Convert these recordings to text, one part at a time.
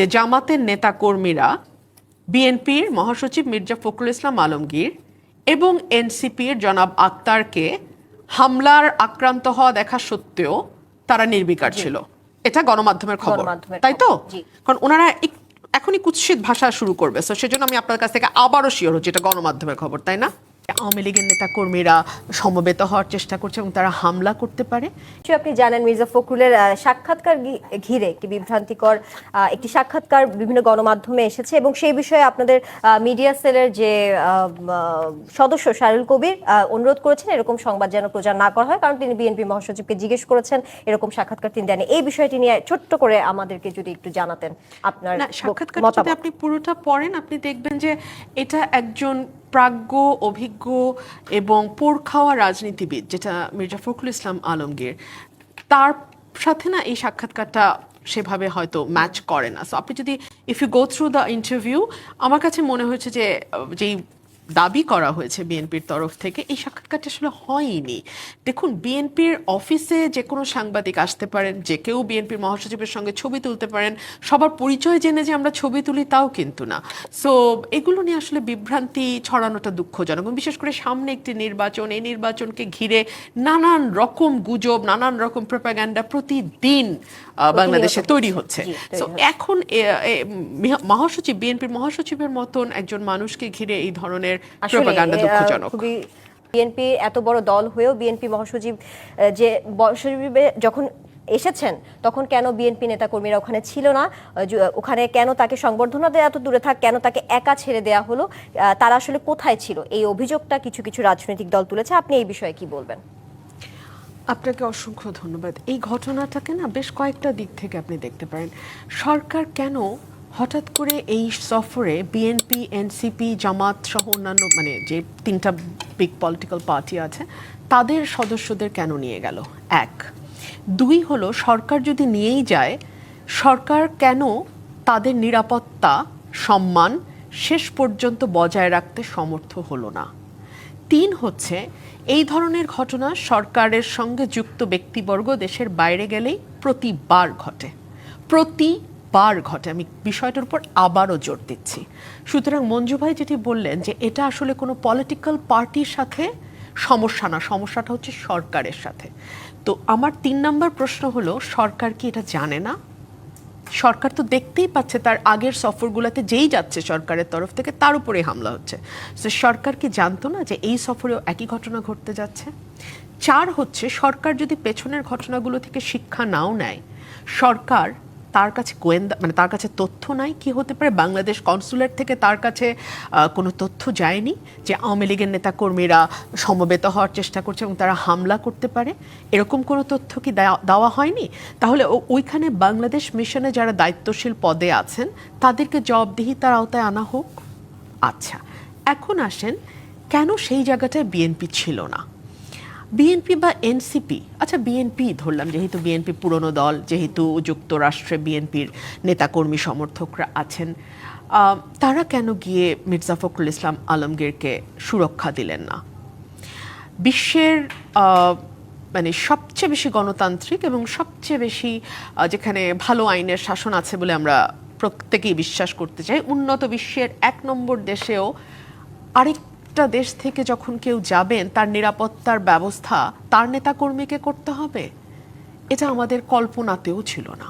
যে জামাতের নেতাকর্মীরা বিএনপির মহাসচিব মির্জা ফখরুল ইসলাম আলমগীর এবং এনসিপির জনাব আক্তারকে হামলার আক্রান্ত হওয়া দেখা সত্ত্বেও তারা নির্বিকার ছিল। এটা গণমাধ্যমের খবর। তাই তো? কারণ ওনারা এখনই কুৎসিত ভাষা শুরু করবে। সেজন্য আমি আপনার কাছ থেকে আবারও শিওর হচ্ছি এটা গণমাধ্যমের খবর তাই না? আওয়ামী লীগের নেতা কর্মীরা সমবেত হওয়ার চেষ্টা করছে এবং তারা হামলা করতে পারে। আপনি জানেন মির্জা ফখরুলের সাক্ষাৎকার ঘিরে একটি বিভ্রান্তিকর একটি সাক্ষাৎকার বিভিন্ন গণমাধ্যমে এসেছে এবং সেই বিষয়ে আপনাদের মিডিয়া সেলের যে সদস্য শারুল কবির অনুরোধ করেছেন এরকম সংবাদ যেন প্রচার না করা হয়। কারণ তিনি বিএনপি মহাসচিবকে জিজ্ঞেস করেছেন এরকম সাক্ষাৎকার তিনি দেন এই বিষয়টি নিয়ে ছোট্ট করে আমাদেরকে যদি একটু জানাতেন আপনার সাক্ষাৎকার আপনি পুরোটা পড়েন আপনি দেখবেন যে এটা একজন প্রাজ্ঞ, অভিজ্ঞ এবং পোরখাওয়া রাজনীতিবিদ, যেটা মির্জা ফখরুল ইসলাম আলমগীর, তার সাথে না এই সাক্ষাৎকারটা সেভাবে হয়তো ম্যাচ করে না। সো আপনি যদি if you go through the interview আমার কাছে মনে হয়েছে যে যেই দাবি করা হয়েছে বিএনপির তরফ থেকে। এই সাক্ষাৎকারটা আসলে হয়নি। দেখুন বিএনপির অফিসে যে কোনো সাংবাদিক আসতে পারেন যে কেউ বিএনপির মহাসচিবের সঙ্গে ছবি তুলতে পারেন সবার পরিচয় জেনে যে আমরা ছবি তুলি তাও কিন্তু না। সো এগুলো নিয়ে আসলে বিভ্রান্তি ছড়ানোটা দুঃখজনক এবং বিশেষ করে সামনে একটি নির্বাচন এই নির্বাচনকে ঘিরে নানান রকম গুজব নানান রকম প্রপাগান্ডা প্রতিদিন বাংলাদেশে তৈরি হচ্ছে। সো এখন মহাসচিব বিএনপির মহাসচিবের মতন একজন মানুষকে ঘিরে এই ধরনের প্রপাগান্ডা দুঃখজনক। খুবই বিএনপি এত বড় দল হয়েও বিএনপি মহাসচিব যে মহাসচিবে যখন এসেছেন তখন কেন বিএনপি নেতাকর্মীরা ওখানে ছিল না? ওখানে কেন তাকে সংবর্ধনা দেওয়া এত দূরে থাক কেন তাকে একা ছেড়ে দেওয়া হলো? তারা আসলে কোথায় ছিল? এই অভিযোগটা কিছু কিছু রাজনৈতিক দল তুলেছে। আপনি এই বিষয়ে কি বলবেন? আপনাকে অসংখ্য ধন্যবাদ। এই ঘটনাটাকে না বেশ কয়েকটা দিক থেকে আপনি দেখতে পারেন। সরকার কেন হঠাৎ করে এই সফরে বিএনপি এনসিপি জামাত সহ অন্যান্য মানে যে তিনটা বিগ পলিটিক্যাল পার্টি আছে, তাদের সদস্যদের কেন নিয়ে গেল? এক। দুই হলো, সরকার যদি নিয়েই যায়, সরকার কেন তাদের নিরাপত্তা, সম্মান শেষ পর্যন্ত বজায় রাখতে সমর্থ হলো না? তিন হচ্ছে, এই ধরনের ঘটনা সরকারের সঙ্গে যুক্ত ব্যক্তিবর্গ দেশের বাইরে গেলেই প্রতিবার ঘটে। প্রতিবার ঘটে। আমি বিষয়টার উপর আবারও জোর দিচ্ছি। সুতরাং মঞ্জু ভাই যেটি বললেন যে এটা আসলে কোনো পলিটিক্যাল পার্টির সাথে সমস্যা না, সমস্যাটা হচ্ছে সরকারের সাথে। তো আমার তিন নম্বর প্রশ্ন হলো, সরকার কি এটা জানে না? সরকার তো দেখতেই পাচ্ছে তার আগের সফরগুলোতে যেই যাচ্ছে সরকারের তরফ থেকে, তার উপরে হামলা হচ্ছে। তো সরকার কি জানতো না যে এই সফরেও একই ঘটনা ঘটতে যাচ্ছে? চার হচ্ছে, সরকার যদি পেছনের ঘটনাগুলো থেকে শিক্ষা নাও নেয়, সরকার তার কাছে গোয়েন্দা মানে তার কাছে তথ্য নাই, কি হতে পারে? বাংলাদেশ কনসুলেট থেকে তার কাছে কোনো তথ্য যায়নি যে আওয়ামী লীগের নেতাকর্মীরা সমবেত হওয়ার চেষ্টা করছে এবং তারা হামলা করতে পারে? এরকম কোনো তথ্য কি দেওয়া- হয়নি? তাহলে ওইখানে বাংলাদেশ মিশনে যারা দায়িত্বশীল পদে আছেন, তাদেরকে জবাবদিহিতার আওতায় আনা হোক? আচ্ছা এখন আসেন, কেন সেই জায়গাটায় বিএনপি ছিল না? বিএনপি বা এনসিপি আচ্ছা বিএনপি ধরলাম, যেহেতু বিএনপি পুরনো দল, যেহেতু যুক্তরাষ্ট্রে বিএনপির নেতাকর্মী সমর্থকরা আছেন তারা কেন গিয়ে মির্জা ফখরুল ইসলাম আলমগীরকে সুরক্ষা দিলেন না? বিশ্বের মানে সবচেয়ে বেশি গণতান্ত্রিক এবং সবচেয়ে বেশি যেখানে ভালো আইনের শাসন আছে বলে আমরা প্রত্যেকেই বিশ্বাস করতে চাই, উন্নত বিশ্বের এক নম্বর দেশেও আরেকটা দেশ থেকে যখন কেউ যাবেন, তার নিরাপত্তার ব্যবস্থা তার নেতাকর্মীকে করতে হবে। এটা আমাদের কল্পনাতেও ছিল না।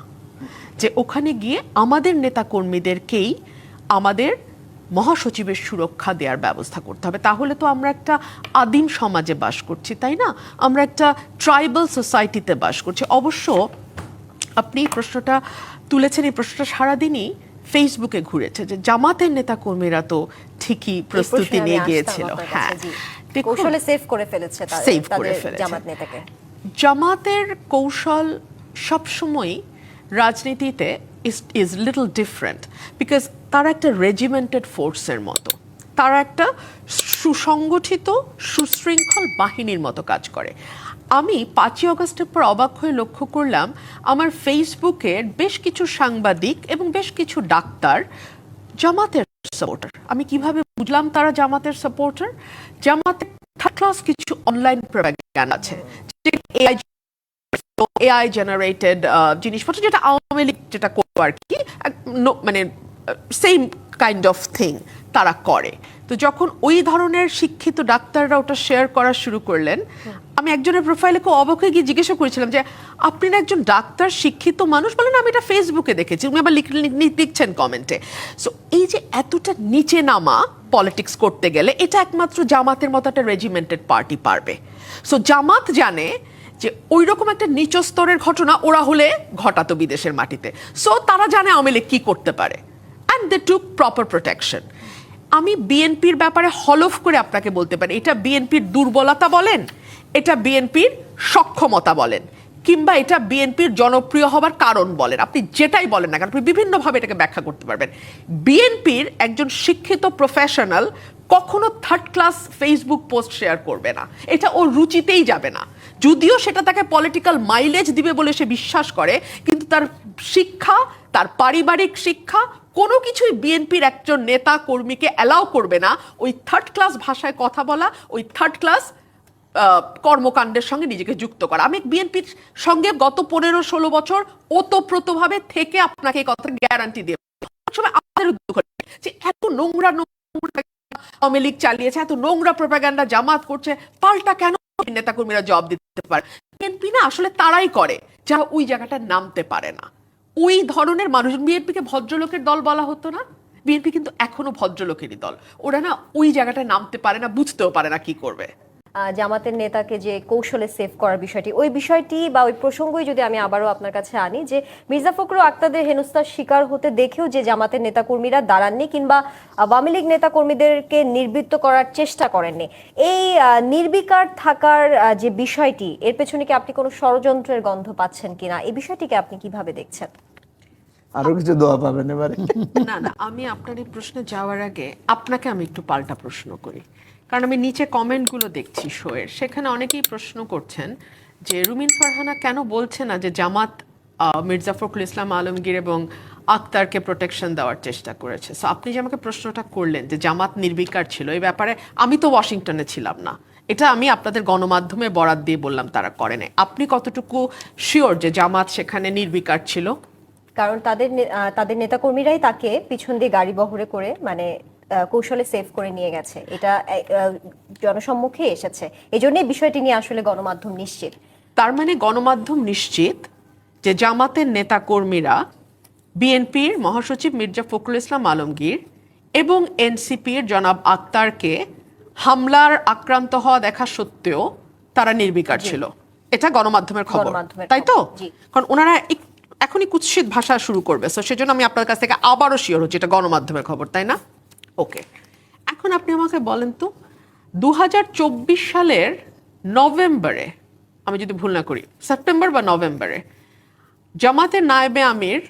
যে ওখানে গিয়ে আমাদের নেতাকর্মীদেরকেই আমাদের মহাসচিবের সুরক্ষা দেওয়ার ব্যবস্থা করতে হবে। তাহলে তো আমরা একটা আদিম সমাজে বাস করছি, তাই না? আমরা একটা ট্রাইবাল সোসাইটিতে বাস করছি। অবশ্য আপনি প্রশ্নটা তুলেছেন, এই প্রশ্নটা সারাদিনই ফেসবুকে ঘুরেছে যে জামাতের নেতাকর্মীরা তো ঠিকই প্রস্তুতি নিয়ে গিয়েছিল হ্যাঁ। কৌশলে সেভ করে ফেলেছে Save করে ফেলেছে। জামাত নেতাকে। জামাতের কৌশল সবসময়ই রাজনীতিতে ইজ লিটল ডিফারেন্ট বিকজ তারা একটা রেজিমেন্টেড ফোর্সের মতো। তারা একটা সুসংগঠিত সুশৃঙ্খল বাহিনীর মতো কাজ করে। আমি পাঁচই অগস্টের পর অবাক হয়ে লক্ষ্য করলাম আমার ফেসবুকের বেশ কিছু সাংবাদিক এবং বেশ কিছু ডাক্তার জামাতের সাপোর্টার আমি কীভাবে বুঝলাম তারা জামাতের সাপোর্টার জামাতের থার্ড ক্লাস কিছু অনলাইন প্রোপাগান্ডা আছে। এআই এআই জেনারেটেড জিনিসপত্র যেটা আওয়ামী লীগ যেটা করব আর কি মানে সেম কাইন্ড অফ থিং তারা করে। তো যখন ওই ধরনের শিক্ষিত ডাক্তাররা ওটা শেয়ার করা শুরু করলেন, আমি একজনের প্রোফাইলে খুব অবাক গিয়ে জিজ্ঞাসা করেছিলাম যে, আপনি না একজন ডাক্তার, শিক্ষিত মানুষ? বলেন, আমি এটা ফেসবুকে দেখেছি। উনি আবার লিখ- লিখ- লিখ- লিখছেন কমেন্টে সো এই যে এতটা নিচে নামা পলিটিক্স করতে গেলে, এটা একমাত্র জামাতের মতো একটা রেজিমেন্টেড পার্টি পারবে। সো জামাত জানে যে ওই রকম একটা নিচ স্তরের ঘটনা ওরা হলে ঘটাতো বিদেশের মাটিতে। সো তারা জানে আওয়ামী লীগ কি করতে পারে। And they took proper protection আমি বিএনপির ব্যাপারে হলফ করে আপনাকে বলতে পারি। এটা বিএনপির দুর্বলতা বলেন, এটা বিএনপির সক্ষমতা বলেন, কিংবা এটা বিএনপির জনপ্রিয় হবার কারণ বলেন। আপনি যেটাই বলেন না কারণ আপনি বিভিন্নভাবে এটাকে ব্যাখ্যা করতে পারবেন। বিএনপির একজন শিক্ষিত প্রফেশনাল কখনো third class Facebook post share করবে না। এটা ওর রুচিতেই যাবে না। যদিও সেটা তাকে পলিটিক্যাল মাইলেজ দিবে বলে সে বিশ্বাস করে, কিন্তু তার শিক্ষা, তার পারিবারিক শিক্ষা কোনো কিছুই বিএনপির একজন নেতা কর্মীকে অ্যালাউ করবে না। ওই থার্ড ক্লাস ভাষায় কথা বলা, ওই থার্ড ক্লাস কর্মকাণ্ডের সঙ্গে নিজেকে যুক্ত করা। আমি বিএনপির সঙ্গে গত পনেরো ষোলো বছর ওতপ্রোতভাবে থেকে আপনাকে এই কথা গ্যারান্টি দিয়ে যে এত নোংরা নোংরা আওয়ামী লীগ চালিয়েছে, এত নোংরা প্রোপাগান্ডা জামাত করছে, পাল্টা কেন নেতাকর্মীরা জবাব দিতে পারে? বিএনপি না, আসলে তারাই করে, যারা ওই জায়গাটা নামতে পারে না। ওই ধরনের মানুষ বিএনপিকে ভদ্রলোকের দল বলা হতো না। বিএনপি কিন্তু এখনও ভদ্রলোকেরই দল। ওরা না ওই জায়গাটায় নামতে পারে না, বুঝতেও পারে না কি করবে। জামাতের নেতাকে যে কৌশলে সেভ করার বিষয়টি, ওই বিষয়টি বা ওই প্রসঙ্গই যদি আমি আবারও আপনার কাছে আনি যে মির্জা ফখরুল আক্তাদের হেনস্থার শিকার হতে দেখেও যে জামাতের নেতাকর্মীরা দাঁড়াননি কিংবা আওয়ামী লীগ নেতাকর্মীদেরকে নির্বৃত্ত করার চেষ্টা করেননি। এই নির্বিকার থাকার যে বিষয়টি, এর পেছনে কি আপনি কোনো ষড়যন্ত্রের গন্ধ পাচ্ছেন কিনা? এই বিষয়টিকে আপনি কীভাবে দেখছেন? আরও কিছু দোয়া পাবেন এবারে। না না, আমি আপনার এই প্রশ্নে যাওয়ার আগে আপনাকে আমি একটু পাল্টা প্রশ্ন করি। কারণ আমি নিচে কমেন্টগুলো দেখছি শোয়ের। সেখানে অনেকেই প্রশ্ন করছেন যে, রুমিন ফারহানা কেন বলছে না যে জামাত মির্জা ফখরুল ইসলাম আলমগীর এবং আক্তারকে প্রোটেকশন দেওয়ার চেষ্টা করেছে? সো আপনি যে আমাকে প্রশ্নটা করলেন যে জামাত নির্বিকার ছিল, এই ব্যাপারে আমি তো ওয়াশিংটনে ছিলাম না। এটা আমি আপনাদের গণমাধ্যমে বরাদ দিয়ে বললাম তারা করেনি। আপনি কতটুকু শিওর যে জামাত সেখানে নির্বিকার ছিল? কারণ তাদের তাদের নেতাকর্মীরাই তাকে পিছন দিয়ে গাড়ি বহরে করে মানে কৌশলে সেভ করে নিয়ে গেছে। এটা জনসম্মুখে এসেছে। এই জন্যই বিষয়টি নিয়ে আসলে গণমাধ্যম নিশ্চিত। তার মানে গণমাধ্যম নিশ্চিত যে জামাতের নেতাকর্মীরা বিএনপির মহাসচিব মির্জা ফখরুল ইসলাম আলমগীর এবং এনসিপির জনাব আক্তারকে হামলার আক্রান্ত হওয়া দেখা সত্ত্বেও তারা নির্বিকার ছিল। এটা গণমাধ্যমের খবর। তাই তো। কারণ ওনারা এখনই কুৎসিত ভাষা শুরু করবে। তো সেজন্য আমি আপনার কাছ থেকে আবারও শিওর হচ্ছি, এটা গণমাধ্যমের খবর, তাই না? ওকে এখন আপনি আমাকে বলেন তো দু হাজার চব্বিশ সালের নভেম্বরে, আমি যদি ভুল না করি, সেপ্টেম্বর বা নভেম্বরে, জামাতের নায়েবে আমির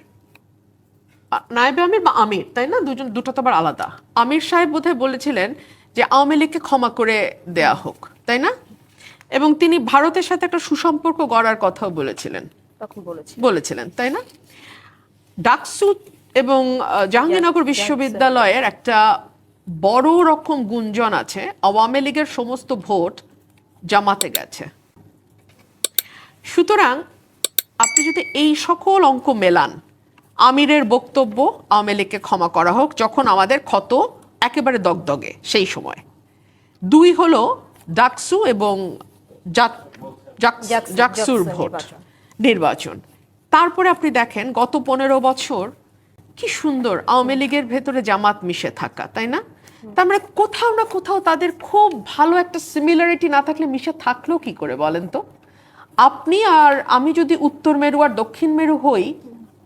নায়েবে আমির বা আমির, তাই না? দুজন, দুটো তো আবার আলাদা। আমির সাহেব বোধহয় বলেছিলেন যে আওয়ামী লীগকে ক্ষমা করে দেয়া হোক, তাই না? এবং তিনি ভারতের সাথে একটা সুসম্পর্ক গড়ার কথাও বলেছিলেন। তখন বলেছি বলেছিলেন তাই না? ডাকসু এবং জাহাঙ্গীরনগর বিশ্ববিদ্যালয়ের একটা বড় রকম গুঞ্জন আছে। আওয়ামী লীগের সমস্ত ভোট জামাতে গেছে। সুতরাং আপনি যদি এই সকল অঙ্ক মেলান আমিরের বক্তব্য আওয়ামী লীগকে ক্ষমা করা হোক যখন আমাদের ক্ষত একেবারে দগদগে সেই সময়। দুই হলো ডাকসু এবং জাক- জাক- জাকসু- জাকসুর ভোট। নির্বাচন। তারপরে আপনি দেখেন গত পনেরো বছর কি সুন্দর আওয়ামী লীগের ভেতরে জামাত মিশে থাকা, তাই না? তার মানে কোথাও না কোথাও তাদের খুব ভালো একটা সিমিলারিটি না থাকলে মিশে থাকল কি করে বলেন তো? আপনি আর আমি যদি উত্তর মেরু আর দক্ষিণ মেরু হই,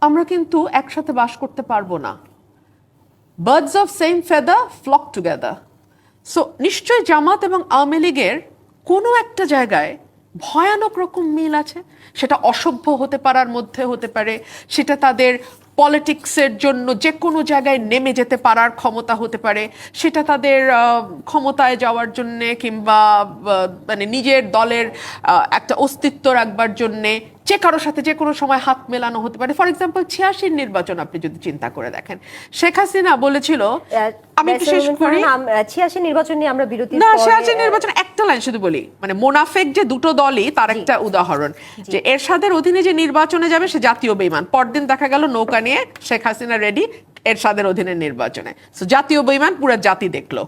আমরা কিন্তু একসাথে বাস করতে পারব না। Birds of same feather flock together so নিশ্চয় জামাত এবং আওয়ামী লীগের কোনো একটা জায়গায় ভয়ানক রকম মিল আছে। সেটা অসভ্য হতে পারার মধ্যে হতে পারে। সেটা তাদের পলিটিক্সের জন্য যে কোনো জায়গায় নেমে যেতে পারার ক্ষমতা হতে পারে। সেটা তাদের ক্ষমতায় যাওয়ার জন্যে কিংবা মানে নিজের দলের একটা অস্তিত্ব রাখবার জন্যে যে কারোর সাথে যে কোনো সময় হাত মেলানো হতে পারে। ফর এক্সাম্পল ছিয়াশির নির্বাচন আপনি যদি চিন্তা করে দেখেন। শেখ হাসিনা বলেছিল আমি একটু শেষ করি ছিয়াশি নির্বাচন নিয়ে আমরা বিরতি না সিয়াচি নির্বাচন একটা লাইন শুধু বলি। মানে মোনাফেক যে দুটো দলই তার একটা উদাহরণ। যে এরশাদের অধীনে যে নির্বাচনে যাবে সে জাতীয় বেইমান। পরদিন দেখা গেল নৌকা নিয়ে শেখ হাসিনা রেডি এরশাদের অধীনে নির্বাচনে। জাতীয় বেইমান পুরো জাতি দেখল।